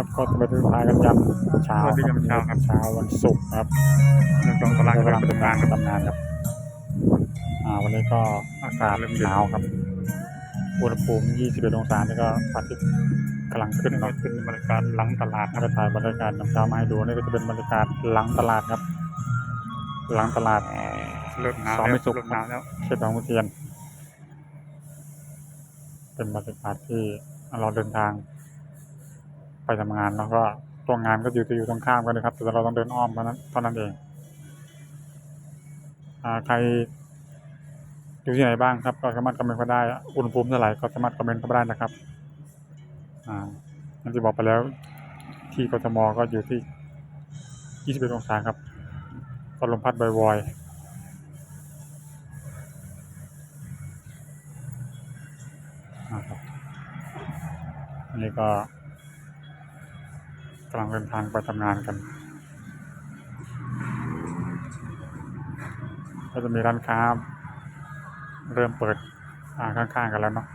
ครับก็จะไปเดินทางกันยามเช้าสวัสดียามเช้าครับเช้าวันศุกร์ครับหนึ่งสองตารางกำกำลัลังงเดินทำทางงานกันทำงานครับอ่าวันนี้ก็อากาศเริ่มเย็นหนาวครับอุณหภูมิ 21 องศานี่ก็พระอาทิตย์กำลังขึ้นนี่ก็เนาะเป็นบรรยากาศหลังตลาดถ้าไปถ่ายบรรยากาศน้ำเช้ามาให้ดูนี่ก็จะเป็นบรรยากาศหลังตลาดครับ หลังตลาดเริ่มหนาวซ้อมแล้ไม่วสุกเริ่มหนาวแล้วเขตบางขุนเทียน เป็นบรรยากาศที่เราเดินทาง ไปทำงานแล้วก็ตัวงานก็อยู่ที่อยู่ตรงข้ามกันนะครับ แต่เราต้องเดินอ้อมเท่านั้นเท่านั้นเองอ่าใครอยู่ที่ไหนบ้างครับ ก็สามารถคอมเมนต์เข้าได้อุณหภูมิเท่าไหร่ก็สามารถคอมเมนต์เข้ามาได้นะครับอ่าอย่างที่บอกไปแล้ว ที่กทมก็อยู่ที่ 21 องศาครับก็ลมพัดบ่อยๆนะครับอันนี้ก็ กำลังเดินทางไปทำงานกัน ก็จะมีร้านค้า เริ่มเปิดข้างๆกันแล้วเนาะ